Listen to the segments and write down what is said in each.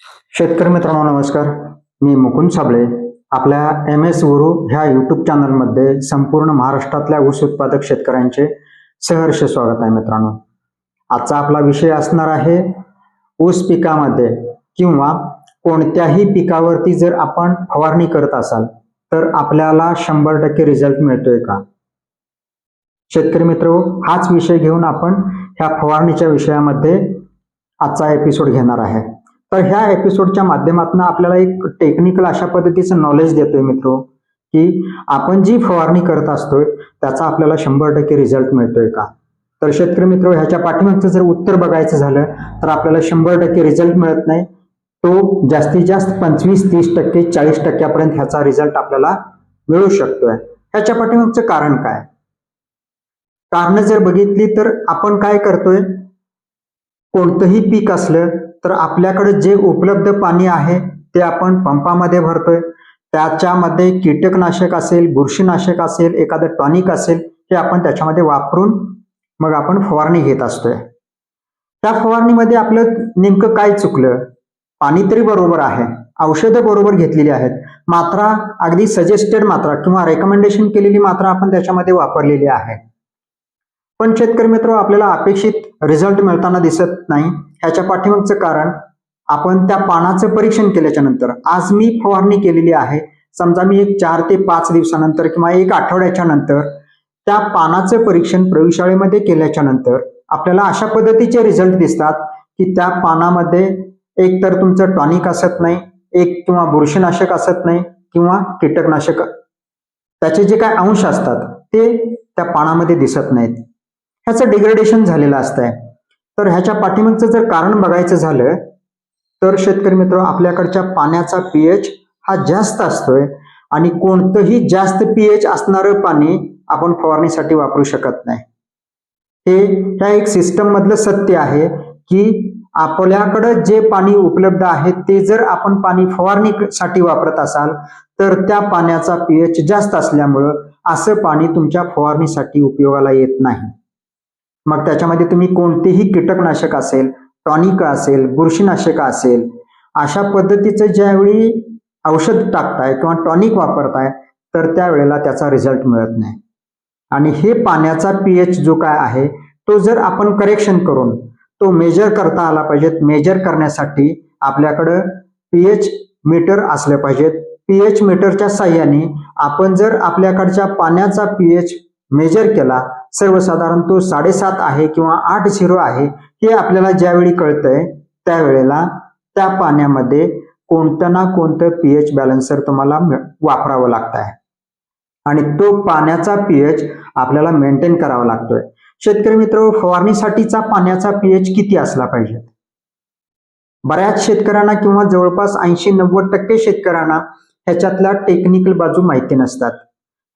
शेतकरी मित्रांनो नमस्कार. मी मुकुंद साबळे. आपल्या एम एस गुरु ह्या युट्यूब चॅनलमध्ये संपूर्ण महाराष्ट्रातल्या ऊस उत्पादक शेतकऱ्यांचे सहर्ष स्वागत आहे मित्रांनो. आजचा आपला विषय असणार आहे ऊस पिकामध्ये किंवा कोणत्याही पिकावरती जर आपण फवारणी करत असाल तर आपल्याला शंभर टक्के रिझल्ट मिळतोय का? शेतकरी मित्र हाच विषय घेऊन आपण ह्या फवारणीच्या विषयामध्ये आजचा एपिसोड घेणार आहे. तर ह्या एपिसोडच्या माध्यमातून आपल्याला एक टेक्निकल अशा पद्धतीचं नॉलेज देतोय मित्र की आपण जी फवारणी करत असतोय त्याचा आपल्याला शंभर टक्के रिझल्ट मिळतोय का? तर शेतकरी मित्र ह्याच्या पाठीमागचं जर उत्तर बघायचं झालं तर आपल्याला शंभर टक्के रिझल्ट मिळत नाही. तो जास्तीत जास्त पंचवीस तीस टक्के चाळीस टक्क्यापर्यंत ह्याचा रिझल्ट आपल्याला मिळू शकतोय. ह्याच्या पाठीमागचं कारण काय? कारण जर बघितली तर आपण काय करतोय? कोणतंही पीक असलं तर आपल्याकडे जे उपलब्ध पाणी आहे ते आपण पंपामध्ये भरतोय. त्याच्यामध्ये कीटकनाशक असेल बुरशीनाशक असेल एखादं टॉनिक असेल हे आपण त्याच्यामध्ये वापरून मग आपण फवारणी घेत असतोय. त्या फवारणीमध्ये आपलं नेमकं काय चुकलं? पाणी तरी बरोबर आहे. औषधं बरोबर घेतलेली आहेत. मात्रा अगदी सजेस्टेड मात्रा किंवा रेकमेंडेशन केलेली मात्रा आपण त्याच्यामध्ये वापरलेली आहे. पण शेतकरी मित्र आपल्याला अपेक्षित रिझल्ट मिळताना दिसत नाही. ह्याच्या पाठीमागचं कारण आपण त्या पानाचं परीक्षण केल्याच्यानंतर. आज मी फवारणी केलेली आहे. समजा मी एक चार ते पाच दिवसानंतर किंवा एक आठवड्याच्या नंतर त्या पानाचं परीक्षण प्रयोगशाळेमध्ये केल्याच्यानंतर आपल्याला अशा पद्धतीचे रिझल्ट दिसतात की त्या पानामध्ये एक तर तुमचं टॉनिक असत नाही एक किंवा बुरशीनाशक असत नाही किंवा कीटकनाशक. त्याचे जे काय अंश असतात ते त्या पानामध्ये दिसत नाहीत. ह्याचं डिग्रेडेशन झालेलं असतंय. तर ह्याच्या पाठीमागचं जर कारण बघायचं झालं तर शेतकरी मित्र आपल्याकडच्या पाण्याचा पीएच हा जास्त असतोय आणि कोणतंही जास्त पीएच असणारं पाणी आपण फवारणीसाठी वापरू शकत नाही. हे ह्या एक सिस्टम मधलं सत्य आहे की आपल्याकडं जे पाणी उपलब्ध आहे ते जर आपण पाणी फवारणीसाठी वापरत असाल तर त्या पाण्याचा पीएच जास्त असल्यामुळं असं पाणी तुमच्या फवारणीसाठी उपयोगाला येत नाही. मग त्याच्यामध्ये तुम्ही कोणतेही कीटकनाशक असेल टॉनिक असेल बुरशीनाशक असेल अशा पद्धतीचं ज्यावेळी औषध टाकताय किंवा टॉनिक वापरताय तर त्यावेळेला त्याचा रिझल्ट मिळत नाही. आणि हे पाण्याचा पीएच जो काय आहे तो जर आपण करेक्शन करून तो मेजर करता आला पाहिजेत. मेजर करण्यासाठी आपल्याकडं पीएच मीटर असले पाहिजेत. पीएच मीटरच्या साह्याने आपण जर आपल्याकडच्या पाण्याचा पीएच मेजर केला सर्वसाधारण तो साडेसात आहे किंवा आठ झिरो आहे हे आपल्याला ज्यावेळी कळतंय त्यावेळेला त्या पाण्यामध्ये कोणतं ना कोणतं पीएच बॅलन्सर तुम्हाला वापरावं लागत आहे आणि तो पाण्याचा पीएच आपल्याला मेंटेन करावा लागतोय. शेतकरी मित्र फवारणीसाठीचा पाण्याचा पीएच किती असला पाहिजे? बऱ्याच शेतकऱ्यांना किंवा जवळपास ऐंशी नव्वद टक्के शेतकऱ्यांना ह्याच्यातल्या टेक्निकल बाजू माहिती नसतात.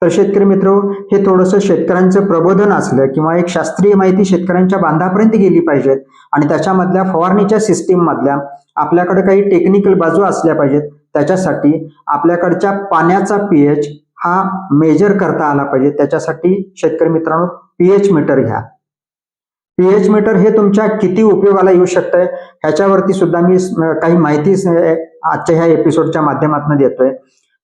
तर शेतकरी मित्र हे थोडंसं शेतकऱ्यांचं प्रबोधन असलं किंवा एक शास्त्रीय माहिती शेतकऱ्यांच्या बांधापर्यंत गेली पाहिजेत आणि त्याच्यामधल्या फवारणीच्या सिस्टीम मधल्या आपल्याकडे काही टेक्निकल बाजू असल्या पाहिजेत त्याच्यासाठी आपल्याकडच्या पाण्याचा पीएच हा मेजर करता आला पाहिजे त्याच्यासाठी शेतकरी मित्रांनो पीएच मीटर घ्या. पीएच मीटर हे तुमच्या किती उपयोगाला येऊ शकतंय ह्याच्यावरती सुद्धा मी काही माहिती आजच्या ह्या एपिसोडच्या माध्यमातून देतोय.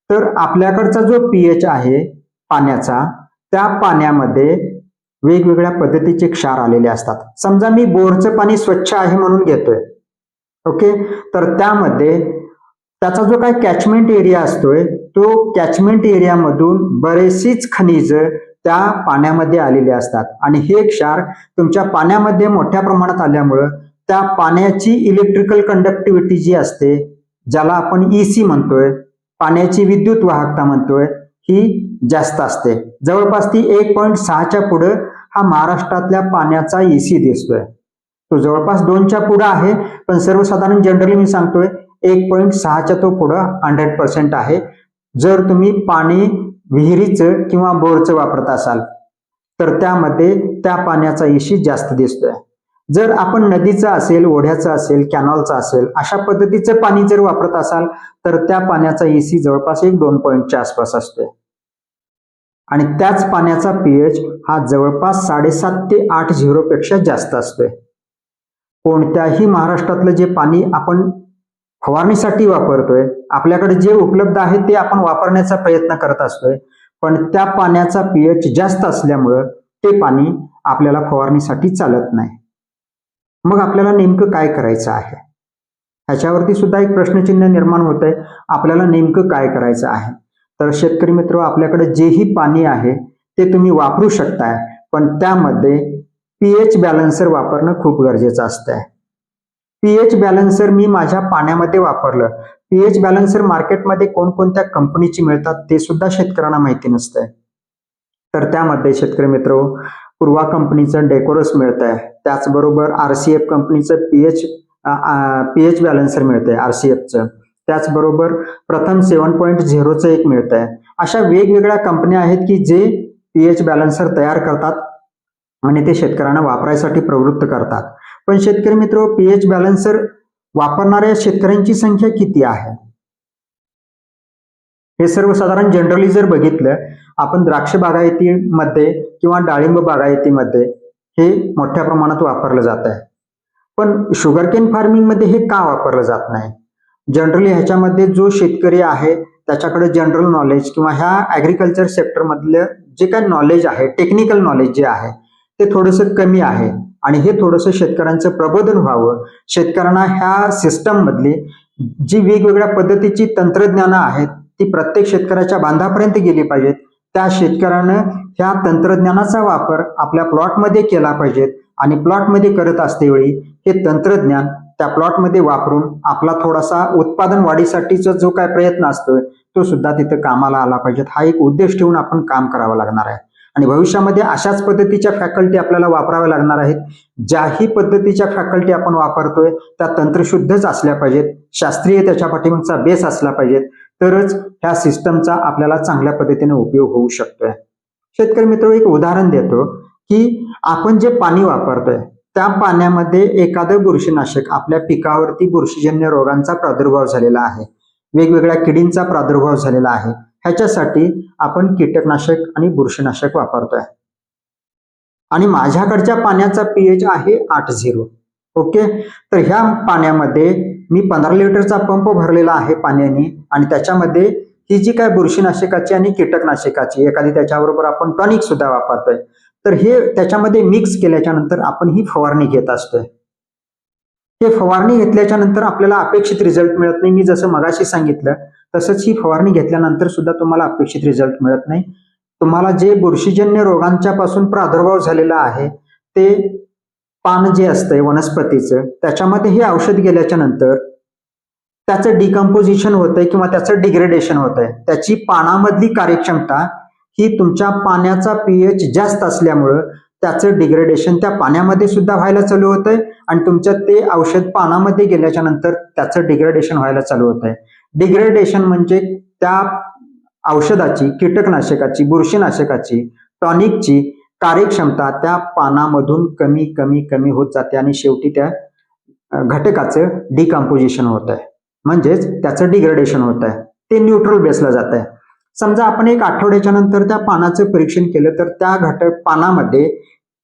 तर आपल्याकडचा जो पीएच आहे पाण्याचा त्या पाण्यामध्ये वेगवेगळ्या पद्धतीचे क्षार आलेले असतात. समजा मी बोरचं पाणी स्वच्छ आहे म्हणून घेतोय. ओके? तर त्यामध्ये त्याचा जो काही कॅचमेंट एरिया असतोय तो कॅचमेंट एरियामधून बरेचशीच खनिज त्या पाण्यामध्ये आलेले असतात. आणि हे क्षार तुमच्या पाण्यामध्ये मोठ्या प्रमाणात आल्यामुळं त्या पाण्याची इलेक्ट्रिकल कंडक्टिव्हिटी जी असते ज्याला आपण ईसी म्हणतोय पाण्याची विद्युत वाहकता म्हणतोय ही जास्त असते. जवळपास ती एक पॉईंट सहाच्या पुढं हा महाराष्ट्रातल्या पाण्याचा एसी दिसतोय. तो जवळपास दोनच्या पुढं आहे पण सर्वसाधारण जनरली मी सांगतोय एक पॉईंट सहाच्या तो पुढं हंड्रेड पर्सेंट आहे. जर तुम्ही पाणी विहिरीचं किंवा बोरचं वापरत असाल तर त्यामध्ये त्या पाण्याचा इशी जास्त दिसतोय. जर आपण नदीचं असेल ओढ्याचं असेल कॅनॉलचं असेल अशा पद्धतीचं पाणी जर वापरत असाल तर त्या पाण्याचा एसी जवळपास एक दोन पॉईंटच्या आसपास असतोय. आणि त्याच पाण्याचा पीएच हा जवळपास साडेसात ते आठ झिरो पेक्षा जास्त असतोय. कोणत्याही महाराष्ट्रातलं जे पाणी आपण फवारणीसाठी वापरतोय आपल्याकडे जे उपलब्ध आहे ते आपण वापरण्याचा प्रयत्न करत असतोय पण त्या पाण्याचा पीएच जास्त असल्यामुळं ते पाणी आपल्याला फवारणीसाठी चालत नाही. मग आपल्याला नेमकं काय करायचं आहे? ह्याच्यावरती सुद्धा एक प्रश्नचिन्ह निर्माण होत आहे आपल्याला नेमकं काय करायचं आहे? तर शेतकरी मित्र आपल्याकडे जेही पाणी आहे ते तुम्ही वापरू शकताय पण त्यामध्ये पीएच बॅलन्सर वापरणं खूप गरजेचं असतंय. पीएच बॅलन्सर मी माझ्या पाण्यामध्ये वापरलं. पीएच बॅलन्सर मार्केटमध्ये कोणकोणत्या कंपनीची मिळतात ते सुद्धा शेतकऱ्यांना माहिती नसतंय. तर त्यामध्ये शेतकरी मित्र पूर्वा कंपनीचं डेकोरस मिळत आहे त्याचबरोबर आर सी एफ कंपनीचं पीएच पीएच बॅलन्सर मिळतंय आर सी एफचं. त्याचबरोबर प्रथम सेवन पॉईंट झिरोचं एक मिळत आहे अशा वेगवेगळ्या कंपन्या आहेत की जे पीएच बॅलन्सर तयार करतात आणि ते शेतकऱ्यांना वापरायसाठी प्रवृत्त करतात. पण शेतकरी मित्र पीएच बॅलन्सर वापरणाऱ्या शेतकऱ्यांची संख्या किती आहे? हे सर्वसाधारण जनरली जर बघितलं आपण द्राक्ष बागायतीमध्ये किंवा डाळिंब बागायतीमध्ये हे मोठ्या प्रमाणात वापरलं जात आहे. पण शुगरकेन फार्मिंगमध्ये हे का वापरलं जात नाही? जनरली ह्याच्यामध्ये जो शेतकरी आहे त्याच्याकडे जनरल नॉलेज किंवा ह्या ॲग्रिकल्चर सेक्टरमधलं जे काय नॉलेज आहे टेक्निकल नॉलेज जे आहे ते थोडंसं कमी आहे. आणि हे थोडंसं शेतकऱ्यांचं प्रबोधन व्हावं. शेतकऱ्यांना ह्या सिस्टममधली जी वेगवेगळ्या पद्धतीची तंत्रज्ञानं आहेत ती प्रत्येक शेतकऱ्याच्या बांधापर्यंत गेली पाहिजेत. त्या शेतकऱ्यानं ह्या तंत्रज्ञानाचा वापर आपल्या प्लॉटमध्ये केला पाहिजेत आणि प्लॉटमध्ये करत असतेवेळी हे तंत्रज्ञान त्या प्लॉटमध्ये वापरून आपला थोडासा उत्पादन वाढीसाठीचा जो काय प्रयत्न असतोय तो सुद्धा तिथं कामाला आला पाहिजेत. हा एक उद्देश ठेवून आपण काम करावं लागणार आहे. आणि भविष्यामध्ये अशाच पद्धतीच्या फॅकल्टी आपल्याला वापराव्या लागणार आहेत. ज्याही पद्धतीच्या फॅकल्टी आपण वापरतोय त्या तंत्रशुद्धच असल्या पाहिजेत. शास्त्रीय त्याच्या पाठीमागचा बेस असला पाहिजेत. तरच ह्या सिस्टमचा आपल्याला चांगल्या पद्धतीने उपयोग होऊ शकतोय. शेतकरी मित्र एक उदाहरण देतो की आपण जे पाणी वापरतोय त्या पाण्यामध्ये एखादं बुरशीनाशक आपल्या पिकावरती बुरशीजन्य रोगांचा प्रादुर्भाव झालेला आहे. वेगवेगळ्या किडींचा प्रादुर्भाव झालेला आहे. ह्याच्यासाठी आपण कीटकनाशक आणि बुरशीनाशक वापरतोय. आणि माझ्याकडच्या पाण्याचा पीएच आहे आठ झिरो ओके? तर ह्या पाण्यामध्ये मी पंधरा लिटरचा पंप भरलेला आहे पाण्याने आणि त्याच्यामध्ये ही जी काय बुरशीनाशकाची आणि कीटकनाशकाची एखादी त्याच्याबरोबर आपण टॉनिक सुद्धा वापरतोय. तर हे त्याच्यामध्ये मिक्स केल्याच्यानंतर आपण ही फवारणी घेत असतोय. हे फवारणी घेतल्याच्या नंतर आपल्याला अपेक्षित रिझल्ट मिळत नाही. मी जसं मगाशी सांगितलं तसंच ही फवारणी घेतल्यानंतर सुद्धा तुम्हाला अपेक्षित रिझल्ट मिळत नाही. तुम्हाला जे बुरशीजन्य रोगांच्या पासून प्रादुर्भाव झालेला आहे ते पान जे असतंय वनस्पतीचं त्याच्यामध्ये हे औषध गेल्याच्यानंतर त्याचं डिकम्पोजिशन होतंय किंवा त्याचं डिग्रेडेशन होतंय. त्याची पानामधली कार्यक्षमता ही तुमच्या पाण्याचा पीएच जास्त असल्यामुळं त्याचं डिग्रेडेशन त्या पाण्यामध्ये सुद्धा व्हायला चालू होतंय आणि तुमचं ते औषध पानामध्ये गेल्याच्यानंतर त्याचं डिग्रेडेशन व्हायला चालू होत आहे डिग्रेडेशन म्हणजे त्या औषधाची कीटकनाशकाची बुरशीनाशकाची टॉनिकची कार्यक्षमता त्या पानामधून कमी कमी कमी होत जाते आणि शेवटी त्या घटकाचं डिकम्पोजिशन होत आहे म्हणजेच त्याचं डिग्रेडेशन होत आहे ते न्यूट्रल बेसला जात आहे समजा आपण एक आठवड्याच्या नंतर त्या पानाचं परीक्षण केलं तर त्या घटक पानामध्ये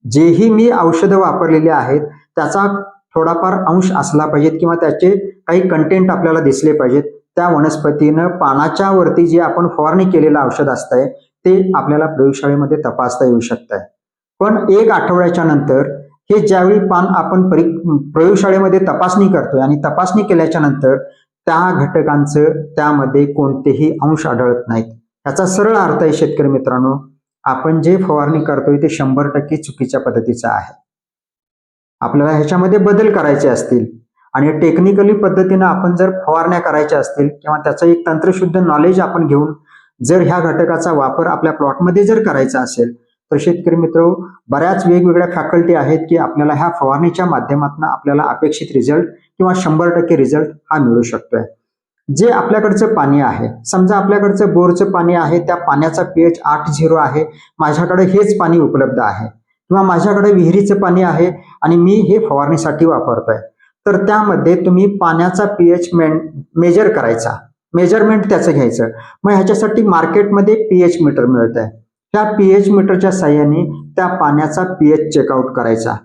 जेही मी औषधं वापरलेली आहेत त्याचा थोडाफार अंश असला पाहिजेत किंवा त्याचे काही कंटेंट आपल्याला दिसले पाहिजेत. त्या वनस्पतीनं पानाच्या वरती जे आपण फवारणी केलेलं औषध असतंय ते आपल्याला प्रयोगशाळेमध्ये तपासता येऊ शकत आहे पण एक आठवड्याच्या नंतर हे ज्यावेळी पान आपण परी प्रयोगशाळेमध्ये तपासणी करतोय आणि तपासणी केल्याच्यानंतर त्या घटकांचं त्यामध्ये कोणतेही अंश आढळत नाहीत. याचा सरळ अर्थ आहे शेतकरी मित्रांनो आपण जे फवारणी करतोय ते शंभर टक्के चुकीच्या पद्धतीचं आहे. आपल्याला ह्याच्यामध्ये बदल करायचे असतील आणि टेक्निकली पद्धतीनं आपण जर फवारण्या करायच्या असतील किंवा त्याचं एक तंत्रशुद्ध नॉलेज आपण घेऊन जर ह्या घटकाचा वापर आपल्या प्लॉटमध्ये जर करायचा असेल तर शेतकरी मित्र बऱ्याच वेगवेगळ्या फॅकल्टी आहेत की आपल्याला ह्या फवारणीच्या माध्यमातून आपल्याला अपेक्षित रिझल्ट किंवा शंभर टक्के रिझल्ट हा मिळू शकतोय. जे आपल्याकडचं पाणी आहे समजा आपल्याकडचं बोरचं पाणी आहे त्या पाण्याचा पीएच आठ झिरो आहे माझ्याकडे हेच पाणी उपलब्ध आहे किंवा माझ्याकडे विहिरीचं पाणी आहे आणि मी हे फवारणीसाठी वापरतोय तर त्यामध्ये तुम्ही पाण्याचा पीएच मेजर करायचा. मेजरमेंट त्याचं घ्यायचं. मग ह्याच्यासाठी मार्केटमध्ये पीएच मीटर मिळत आहे त्या पीएच मीटरच्या साह्याने त्या पाण्याचा पीएच चेकआउट करायचा.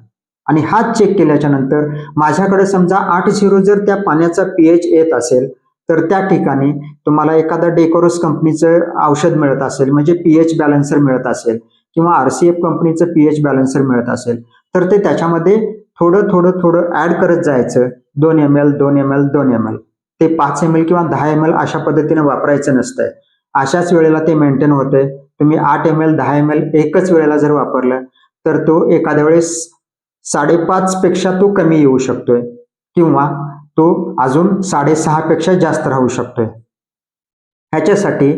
आणि हाच चेक केल्याच्यानंतर माझ्याकडे समजा आठ झिरो जर त्या पाण्याचा पीएच येत असेल तर त्या ठिकाणी तुम्हाला एखादं डेकोरस कंपनीचं औषध मिळत असेल म्हणजे पीएच बॅलन्सर मिळत असेल किंवा आर सी एफ कंपनीचं पीएच बॅलन्सर मिळत असेल तर ते त्याच्यामध्ये थोडं थोडं थोडं ऍड करत जायचं. दोन एम एल दोन एम एल दोन एम एल ते पाच एम एल किंवा दहा एम एल अशा पद्धतीने वापरायचं नसतंय. अशाच वेळेला ते मेंटेन होते तुम्ही आठ एम एल दहा एम एल एकच वेळेला जर वापरलं तर तो एखाद्या वेळेस साडेपाच पेक्षा तो कमी येऊ शकतोय. किंवा तो अजून साडेसहा पेक्षा जास्त राहू शकतोय. ह्याच्यासाठी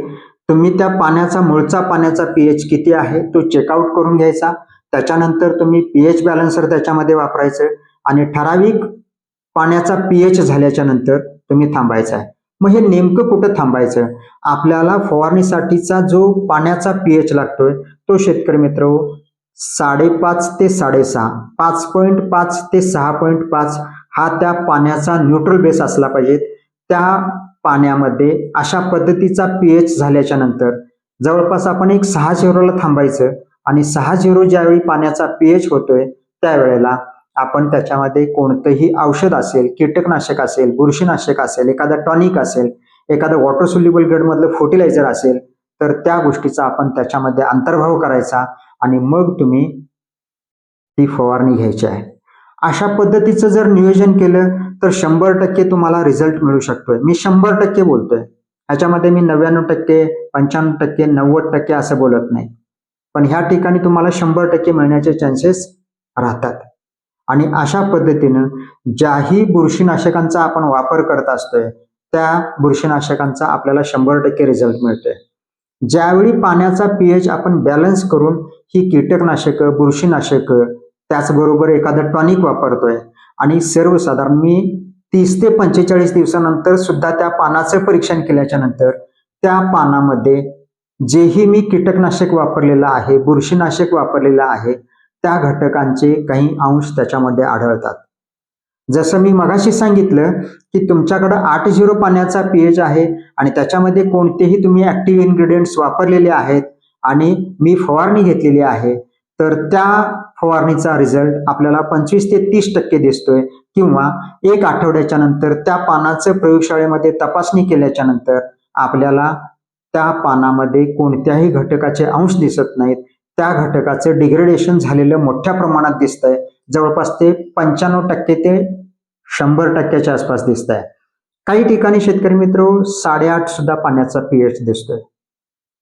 तुम्ही त्या पाण्याचा मूळचा पाण्याचा पीएच किती आहे तो चेकआउट करून घ्यायचा. त्याच्यानंतर तुम्ही पीएच बॅलन्सर त्याच्यामध्ये वापरायचं. आणि ठराविक पाण्याचा पीएच झाल्याच्यानंतर तुम्ही थांबायचं आहे. मग हे नेमकं कुठं थांबायचं? आपल्याला फवारणीसाठीचा जो पाण्याचा पीएच लागतोय तो शेतकरी मित्र साडेपाच ते साडेसहा पाच पॉईंट पाच ते सहा पॉईंट पाच हा त्या पाण्याचा न्यूट्रल बेस असला पाहिजे. त्या पाण्यामध्ये अशा पद्धतीचा पीएच झाल्याच्यानंतर जवळपास आपण एक सहा झिरोला थांबायचं आणि सहा झिरो ज्यावेळी पाण्याचा पीएच होतोय त्यावेळेला आपण त्याच्यामध्ये कोणतंही औषध असेल कीटकनाशक असेल बुरशीनाशक असेल एखादा टॉनिक असेल एखादं वॉटर सोल्युबल ग्रेडमधलं फर्टिलायझर असेल तर त्या गोष्टीचा आपण त्याच्यामध्ये अंतर्भाव करायचा आणि मग तुम्ही ती फवारणी घ्यायची आहे. अशा पद्धतीचं जर नियोजन केलं तर शंभर टक्के तुम्हाला रिझल्ट मिळू शकतोय. मी शंभर टक्के बोलतोय. ह्याच्यामध्ये मी नव्याण्णव टक्के पंच्याण्णव टक्के नव्वद टक्के असं बोलत नाही. पण ह्या ठिकाणी तुम्हाला शंभर टक्के मिळण्याचे चान्सेस राहतात. आणि अशा पद्धतीनं ज्याही बुरशीनाशकांचा आपण वापर करत असतोय त्या बुरशीनाशकांचा आपल्याला शंभर टक्के रिझल्ट मिळतोय. ज्यावेळी पाण्याचा पीएच आपण बॅलन्स करून ही कीटकनाशकं बुरशीनाशकं त्याचबरोबर एखादं टॉनिक वापरतोय आणि सर्वसाधारण मी तीस ते पंचेचाळीस दिवसानंतर सुद्धा त्या पानाचं परीक्षण केल्याच्यानंतर त्या पानामध्ये जेही मी कीटकनाशक वापरलेलं आहे बुरशीनाशक वापरलेलं आहे त्या घटकांचे काही अंश त्याच्यामध्ये आढळतात. जसं मी मगाशी सांगितलं की तुमच्याकडं आठ झिरो पाण्याचा पीएच आहे आणि त्याच्यामध्ये कोणतेही तुम्ही ऍक्टिव्ह इन्ग्रेडियंट्स वापरलेले आहेत आणि मी फवारणी घेतलेली आहे तर त्या फवारणीचा रिझल्ट आपल्याला पंचवीस ते तीस टक्के दिसतोय किंवा एक आठवड्याच्या नंतर त्या पानाचं प्रयोगशाळेमध्ये तपासणी केल्याच्यानंतर आपल्याला त्या पानामध्ये कोणत्याही घटकाचे अंश दिसत नाहीत त्या घटकाचं डिग्रेडेशन झालेलं मोठ्या प्रमाणात दिसतंय. जवळपास ते पंच्याण्णव टक्के ते शंभर टक्क्याच्या आसपास दिसत आहे काही ठिकाणी शेतकरी मित्र साडेआठ सुद्धा पाण्याचा पीएच दिसतोय.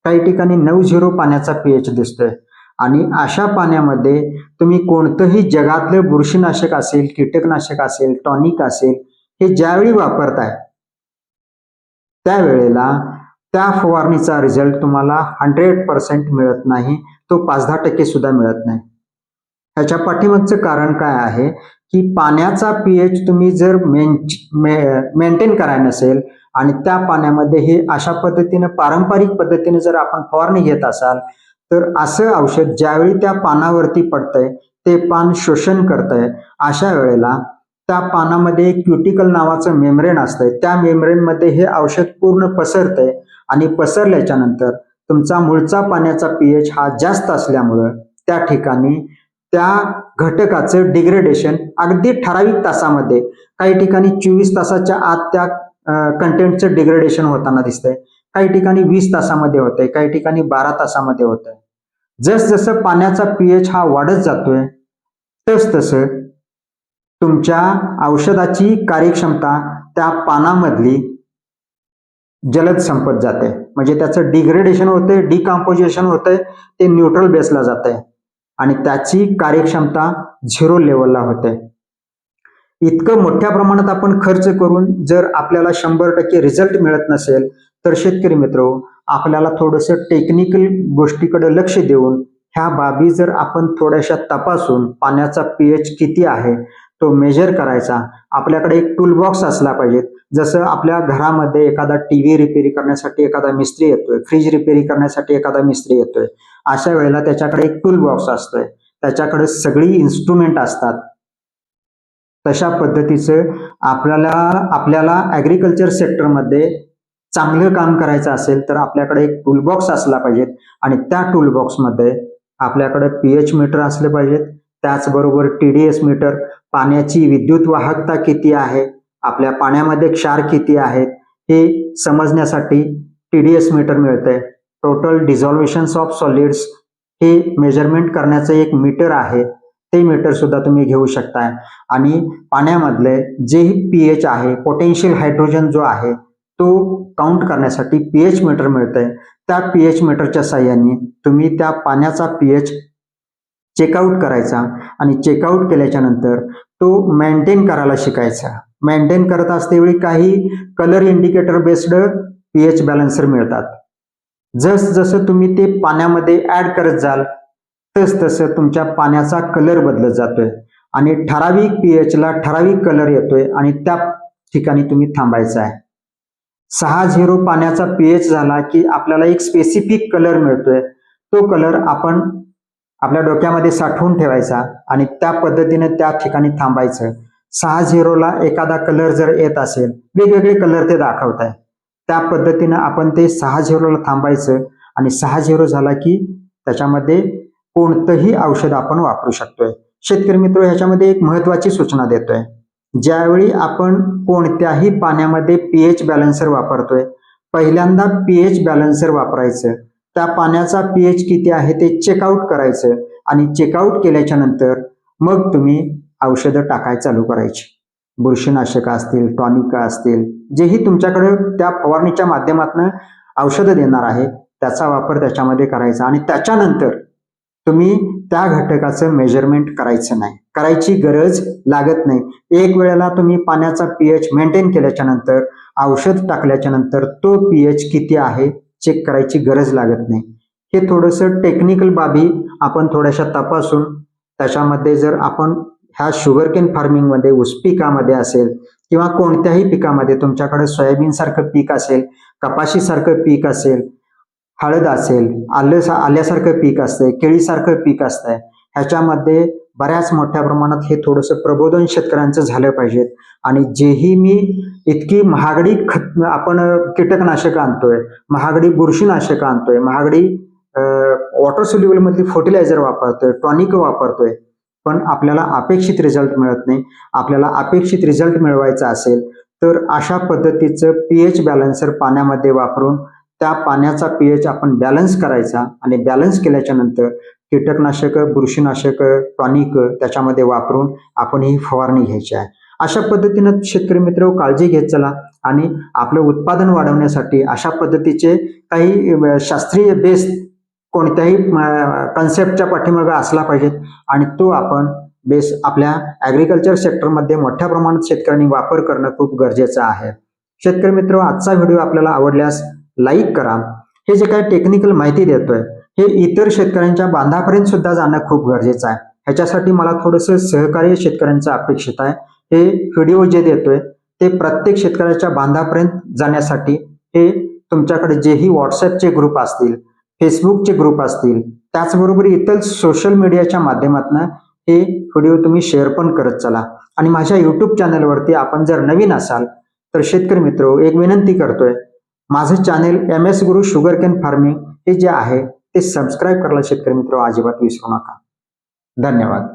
काही ठिकाणी नऊ झिरो पाण्याचा पीएच दिसतोय. आणि अशा पाण्यामध्ये तुम्ही कोणतंही जगातलं बुरशीनाशक असेल कीटकनाशक असेल टॉनिक असेल हे ज्यावेळी वापरताय त्यावेळेला त्या फवारणीचा रिझल्ट तुम्हाला हंड्रेड पर्सेंट मिळत नाही. तो पाच दहा टक्के सुद्धा मिळत नाही. ह्याच्या पाठीमागचं कारण काय आहे? की पाण्याचा पीएच तुम्ही जर मेंटेन करायला नसेल आणि त्या पाण्यामध्ये हे अशा पद्धतीनं पारंपरिक पद्धतीने जर आपण फवारणी घेत असाल तर असं औषध ज्यावेळी त्या पानावरती पडतंय ते पान शोषण करतंय. अशा वेळेला त्या पानामध्ये एक क्युटिकल नावाचं मेम्ब्रेन असतंय. त्या मेम्ब्रेनमध्ये हे औषध पूर्ण पसरतंय आणि पसरल्याच्या नंतर तुमचा मूळचा पाण्याचा पीएच हा जास्त असल्यामुळं त्या ठिकाणी त्या घटकाचं डिग्रेडेशन अगदी ठराविक तासामध्ये काही ठिकाणी चोवीस तासाच्या आत त्या कंटेंटचं डिग्रेडेशन होताना दिसतंय. काही ठिकाणी वीस तासामध्ये होतंय काही ठिकाणी बारा तासामध्ये होतंय. जसजसं पाण्याचा पीएच हा वाढत जातोय तस तसं तुमच्या औषधाची कार्यक्षमता त्या पानामधली जलद संपत जाते. म्हणजे त्याचं डिग्रेडेशन होतंय डिकॉम्पोजिशन होतंय ते न्यूट्रल बेसला जात आहे आणि त्याची कार्यक्षमता झिरो लेवलला होते. इतकं मोठ्या प्रमाणात आपण खर्च करून जर आपल्याला शंभर टक्के रिझल्ट मिळत नसेल तर शेतकरी मित्र आपल्याला थोडंसं टेक्निकल गोष्टीकडे लक्ष देऊन ह्या बाबी जर आपण थोड्याशा तपासून पाण्याचा पीएच किती आहे तो मेजर करायचा. आपल्याकडे एक टूलबॉक्स असला पाहिजे जसं आपल्या घरामध्ये एखादा टी व्ही रिपेरी करण्यासाठी एखादा मिस्त्री येतोय फ्रीज रिपेरी करण्यासाठी एखादा मिस्त्री येतोय अशा वेळेला त्याच्याकडे एक टूल बॉक्स असतोय. त्याच्याकडे सगळी इन्स्ट्रुमेंट असतात. तशा पद्धतीचं आपल्याला आपल्याला ॲग्रिकल्चर सेक्टरमध्ये चांगलं काम करायचं असेल तर आपल्याकडे एक टूलबॉक्स असला पाहिजेत आणि त्या टूलबॉक्समध्ये आपल्याकडे पी एच मीटर असले पाहिजेत. त्याचबरोबर टी डी एस मीटर पाण्याची विद्युत वाहकता किती आहे आपल्या पाण्यामध्ये क्षार किती आहेत हे समजण्यासाठी टी डी एस मीटर मिळतंय. टोटल डिझॉल्वेशन्स ऑफ सॉलिड्स हे मेजरमेंट करण्याचं एक मीटर आहे. ते मीटर सुद्धा तुम्ही घेऊ शकताय. आणि पाण्यामधले जे पी एच आहे पोटेन्शियल हायड्रोजन जो आहे तो काउंट करण्यासाठी पी एच मीटर मिळतंय. त्या पी एच मीटरच्या साह्याने तुम्ही त्या पाण्याचा पी एच चेकआउट करायचा आणि चेकआउट केल्याच्यानंतर तो मेंटेन करायला शिकायचा. मेंटेन करत असतेवेळी काही colour indicator based P H balancer मिळतात. जस जसं तुम्ही ते पाण्यामध्ये ऍड करत जाल तस तसं तुमच्या पाण्याचा कलर बदलत जातोय. आणि ठराविक पीएचला ठराविक कलर येतोय आणि त्या ठिकाणी तुम्ही थांबायचं आहे. सहा झिरो पाण्याचा पीएच झाला की आपल्याला एक स्पेसिफिक कलर मिळतोय. तो कलर आपण आपल्या डोक्यामध्ये साठवून ठेवायचा आणि त्या पद्धतीने त्या ठिकाणी थांबायचं. सहा झिरोला एखादा कलर जर येत असेल वेगवेगळे कलर ते दाखवत आहे त्या पद्धतीनं आपण ते सहा झिरोला थांबायचं आणि सहा झिरो झाला की त्याच्यामध्ये कोणतंही औषध आपण वापरू शकतोय. शेतकरी मित्र ह्याच्यामध्ये एक महत्वाची सूचना देतोय. ज्यावेळी आपण कोणत्याही पाण्यामध्ये पीएच बॅलन्सर वापरतोय पहिल्यांदा पीएच बॅलन्सर वापरायचं. त्या पाण्याचा पीएच किती आहे ते चेकआउट करायचं आणि चेकआउट केल्याच्यानंतर मग तुम्ही औषधं टाकाय चालू करायची. बुरशीनाशकं असतील टॉनिका असतील जेही तुमच्याकडे त्या फवारणीच्या माध्यमातून औषधं देणार आहे त्याचा वापर त्याच्यामध्ये करायचा आणि त्याच्यानंतर तुम्ही त्या घटकाचं मेजरमेंट करायचं नाही. करायची गरज लागत नाही. एक वेळेला तुम्ही पाण्याचा पीएच मेंटेन केल्याच्यानंतर औषध टाकल्याच्या नंतर तो पीएच किती आहे चेक करायची गरज लागत नाही. हे थोडंसं टेक्निकल बाबी आपण थोड्याशा तपासून त्याच्यामध्ये जर आपण ह्या शुगरकेन फार्मिंगमध्ये ऊस पिकामध्ये असेल किंवा कोणत्याही पिकामध्ये तुमच्याकडे सोयाबीन सारखं पीक असेल कपाशी सारखं पीक असेल हळद असेल आलं आल्यासारखं पीक असतंय केळीसारखं पीक असतंय ह्याच्यामध्ये बऱ्याच मोठ्या प्रमाणात हे थोडंसं प्रबोधन शेतकऱ्यांचं झालं पाहिजे आणि जेही मी इतकी महागडी खत आपण कीटकनाशक आणतोय महागडी बुरशीनाशक आणतोय महागडी वॉटर सोल्युबलमधली फर्टिलायझर वापरतोय टॉनिक वापरतोय पण आपल्याला अपेक्षित रिझल्ट मिळत नाही. आपल्याला अपेक्षित रिझल्ट मिळवायचा असेल तर अशा पद्धतीचं पीएच बॅलन्सर पाण्यामध्ये वापरून त्या पाण्याचा पीएच आपण बॅलन्स करायचा आणि बॅलन्स केल्याच्यानंतर कीटकनाशक बुरशीनाशक टॉनिक त्याच्यामध्ये वापरून आपण ही फवारणी घ्यायची आहे. अशा पद्धतीनं शेतकरी मित्र काळजी घेत चला आणि आपलं उत्पादन वाढवण्यासाठी अशा पद्धतीचे काही शास्त्रीय बेस कोणत्याही कन्सेप्टच्या पाठीमागे असला पाहिजेत आणि तो आपण बेस आपल्या ॲग्रिकल्चर सेक्टरमध्ये मोठ्या प्रमाणात शेतकऱ्यांनी वापर करणं खूप गरजेचं आहे. शेतकरी मित्र आजचा व्हिडिओ आपल्याला आवडल्यास लाईक करा. हे जे काही टेक्निकल माहिती देतोय हे इतर शेतकऱ्यांच्या बांधापर्यंत सुद्धा जाणं खूप गरजेचं आहे. ह्याच्यासाठी मला थोडंसं सहकार्य शेतकऱ्यांचं अपेक्षित आहे. हे व्हिडिओ जे देतोय ते प्रत्येक शेतकऱ्याच्या बांधापर्यंत जाण्यासाठी हे तुमच्याकडे जेही व्हॉट्सअपचे ग्रुप असतील फेसबुकचे ग्रुप असतील. त्याचबरोबर इतर सोशल मीडियाच्या माध्यमातून हे व्हिडिओ तुम्ही शेअर पण करत चला. आणि माझ्या यूट्यूब चॅनलवरती आपण जर नवीन असाल तर शेतकरी मित्र एक विनंती करतोय माझं channel M S Guru sugarcane farming हे जे आहे ते सबस्क्राईब करायला शेतकरी मित्र अजिबात विसरू नका. धन्यवाद.